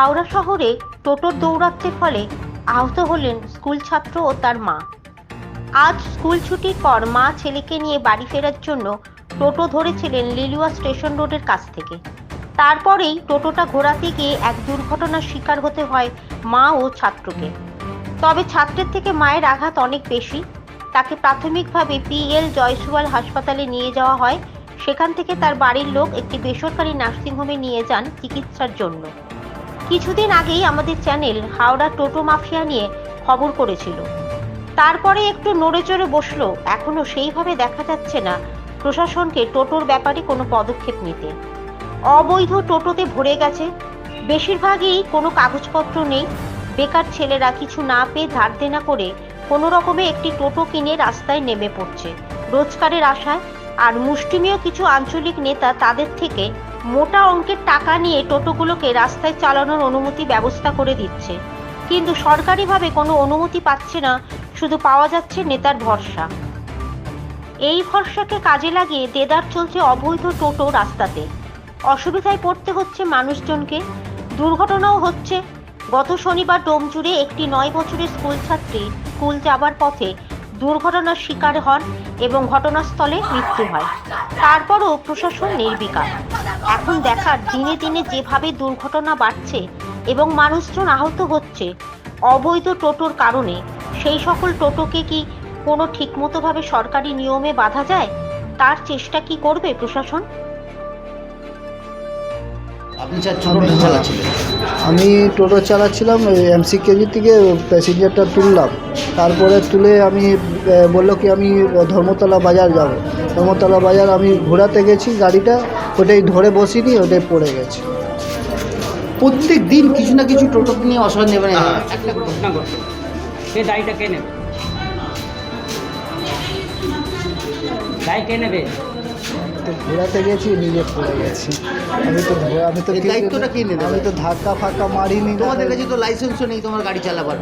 হাওড়া শহরে টোটোর দৌরাত্মের ফলে আহত হলেন স্কুল ছাত্র ও তার মা। আজ স্কুল ছুটির পর মা ছেলেকে নিয়ে বাড়ি ফেরার জন্য টোটো ধরেছিলেন লিলুয়া স্টেশন রোডের কাছ থেকে। তারপরেই টোটোটা ঘোরাতে গিয়ে এক দুর্ঘটনার শিকার হতে হয় মা ও ছাত্রকে। তবে ছাত্রের থেকে মায়ের আঘাত অনেক বেশি। তাকে প্রাথমিকভাবে পিএল জয়সওয়াল হাসপাতালে নিয়ে যাওয়া হয়। সেখান থেকে তার বাড়ির লোক একটি বেসরকারি নার্সিংহোমে নিয়ে যান চিকিৎসার জন্য। কিছুদিন আগেই আমাদের চ্যানেল হাওড়া টোটো মাফিয়া নিয়ে খবর করেছিল। তারপরে একটু নড়ে চড়ে বসল, এখনও সেইভাবে দেখা যাচ্ছে না প্রশাসনকে টোটোর ব্যাপারে কোনো পদক্ষেপ নিতে। অবৈধ টোটোতে ভরে গেছে, বেশিরভাগই কোনো কাগজপত্র নেই, বেকার ছেলেরা কিছু না পেয়ে ধার দেনা করে কোনো রকমে একটি টোটো কিনে রাস্তায় নেমে পড়ছে। রোজগারের আশায় আর মুষ্টিমেয় কিছু আঞ্চলিক নেতা তাদের থেকে মোটা অঙ্কের টাকা নিয়ে টোটোগুলোকে রাস্তায় চালানোর অনুমতি ব্যবস্থা করে দিচ্ছে। কিন্তু সরকারিভাবে কোনো অনুমতি পাচ্ছে না, শুধু পাওয়া যাচ্ছে নেতার ভরসা। এই ভরসাকে কাজে লাগিয়ে দেদার চলছে অবৈধ টোটো রাস্তাতে। অসুবিধায় পড়তে হচ্ছে মানুষজনকে। দুর্ঘটনাও হচ্ছে। গত শনিবার ডোমজুড়ে একটি নয় বছরের স্কুল ছাত্রী স্কুল যাবার পথে দুর্ঘটনার শিকার হন এবং ঘটনাস্থলে মৃত্যু হয়। তারপরও প্রশাসন নির্বিকার। এখন দেখার দিনে দিনে যেভাবে দুর্ঘটনা বাড়ছে এবং মানুষজন আহত হচ্ছে, অবৈধ টোটোর কারণে, সেই সকল টোটোকে কি কোনো ঠিকমতোভাবে সরকারি নিয়মে বাধা যায়? তার চেষ্টা কি করবে প্রশাসন? আপনি স্যার টোটো চালাচ্ছিলেন? আমি টোটো চালাচ্ছিলাম এমসি কেজি থেকে প্যাসেঞ্জারটা তুললাম। তারপরে তুলে আমি বলল কি আমি ধর্মতলা বাজার যাব। ধর্মতলা বাজার আমি ঘোরাতে গেছি গাড়িটা ওটাই ধরে বসিনি ওটাই পড়ে গেছে। প্রত্যেক দিন কিছু না কিছু টোটো নিয়ে অসহায় নেবেন। একটা ঘটনা ঘটে সে দায়টা কে নেবে? দায় কে নেবে? তো ঘোরাতে গেছি নিজে পড়ে গেছি। আমি তো আমি তো দায়িত্বটা কে নেবে? আমি তো ধাক্কা ফাক্কা মারিনি তোমাদের কাছে তো লাইসেন্সও নেই তোমার গাড়ি চালাবার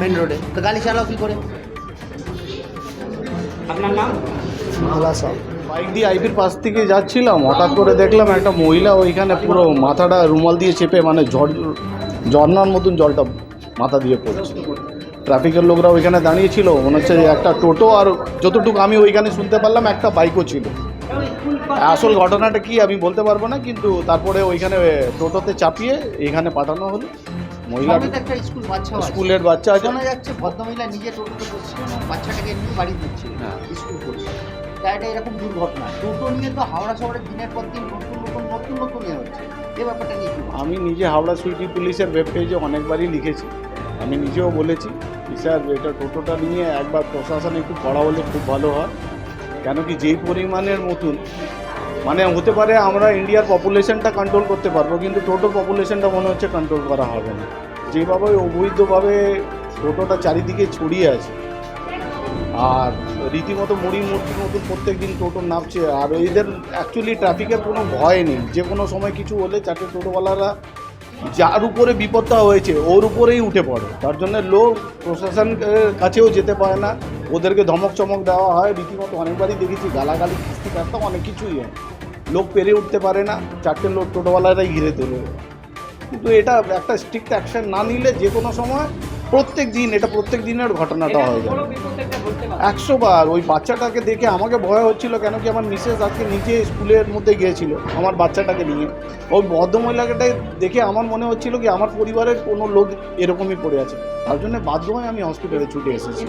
মেন রোডে তো গাড়ি চালাও কি করে? আপনার নাম? ভালা সব বাইক দিয়ে আইপির পাশ থেকে যাচ্ছিলাম হঠাৎ করে দেখলাম একটা মহিলা ওইখানে পুরো মাথাটা রুমাল দিয়ে চেপে মানে ঝড় ঝর্নার মতন জলটা মাথা দিয়ে পড়ছে। ট্রাফিকের লোকরা ওইখানে দাঁড়িয়েছিল মনে হচ্ছে যে একটা টোটো আর যতটুকু আমি ওইখানে শুনতে পারলাম একটা বাইকও ছিল। আসল ঘটনাটা কি আমি বলতে পারব না কিন্তু তারপরে ওইখানে টোটোতে চাপিয়ে এখানে পাঠানো হলো। মহিলা। স্কুলের বাচ্চা আছে। শোনা যাচ্ছে ভদ্রমহিলা নিজে টোটোতে বসছিলেন বাচ্চাটাকে নিয়ে বাড়ি দিচ্ছিলেন হ্যাঁ। স্কুল করছে। তা এটা এরকম দুর্ঘটনা। টোটো নিয়ে তো হাওড়া শহরে দিনের পর দিন নতুন নতুন নতুন নতুন ইয়ে হচ্ছে। এই ব্যাপারটা নিয়ে আমি নিজে হাওড়া সুইটি পুলিশের ওয়েব পেজে অনেকবারই লিখেছি। আমি নিজেও বলেছি স্যার এটা টোটোটা নিয়ে একবার প্রশাসন একটু করা হলে খুব ভালো হয়। কেন কি যেই পরিমাণের মতন মানে হতে পারে আমরা ইন্ডিয়ার পপুলেশনটা কন্ট্রোল করতে পারব, কিন্তু টোটোর পপুলেশনটা মনে হচ্ছে কন্ট্রোল করা হবে না। যেভাবে অবৈধভাবে টোটোটা চারিদিকে ছড়িয়ে আছে, আর রীতিমতো মুড়ি মূর্তির মতন প্রত্যেক দিন টোটো নামছে, আর এদের অ্যাকচুয়ালি ট্রাফিকের কোনো ভয় নেই। যে কোনো সময় কিছু হলে চারটে টোটোওয়ালারা যার উপরে বিপদটা হয়েছে, ওর উপরেই উঠে পড়ে। তার জন্য লোক প্রশাসনের কাছেও যেতে পারে না ওদেরকে ধমক চমক দেওয়া হয়, রীতিমতো অনেকবারই দেখেছি, গালাগালি, কিস্তি কাটতে, অনেক কিছুই হয়। লোক পেরে উঠতে পারে না, চারটে লোক টোটোওয়ালারাই ঘিরে তোলে। কিন্তু এটা একটা স্ট্রিক্ট অ্যাকশন না নিলে যে কোনো সময় প্রত্যেক দিন এটা প্রত্যেক দিনের ঘটনাটা হয়ে যায়। একশো বার ওই বাচ্চাটাকে দেখে আমাকে ভয় হচ্ছিল কেন কি আমার মিসেস আজকে নিজে স্কুলের মধ্যে গিয়েছিল আমার বাচ্চাটাকে নিয়ে। ওই ভদ্রমহিলাকে দেখে আমার মনে হচ্ছিল কি আমার পরিবারের কোনো লোক এরকমই পড়ে আছে। তার জন্য বাধ্য হয়ে আমি হসপিটালে ছুটে এসেছি।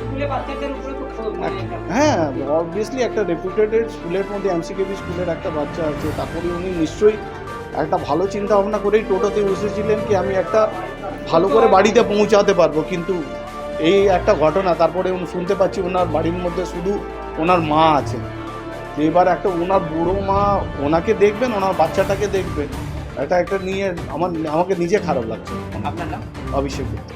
হ্যাঁ অবভিয়াসলি একটা রেপুটেড স্কুলের মধ্যে এমসিকেবি স্কুলের একটা বাচ্চা আছে তারপরে উনি নিশ্চয়ই একটা ভালো চিন্তা ভাবনা করেই টোটোতে বসেছিলেন কি আমি একটা ভালো করে বাড়িতে পৌঁছাতে পারব কিন্তু এই একটা ঘটনা তারপরে উনি শুনতে পাচ্ছি ওনার বাড়ির মধ্যে শুধু ওনার মা আছে। এবার একটা ওনার বুড়ো মা ওনাকে দেখবেন ওনার বাচ্চাটাকে দেখবেন। এটা একটা নিয়ে আমার আমাকে নিজে খারাপ লাগছে। আপনার নাম? অভিষেক গুপ্ত।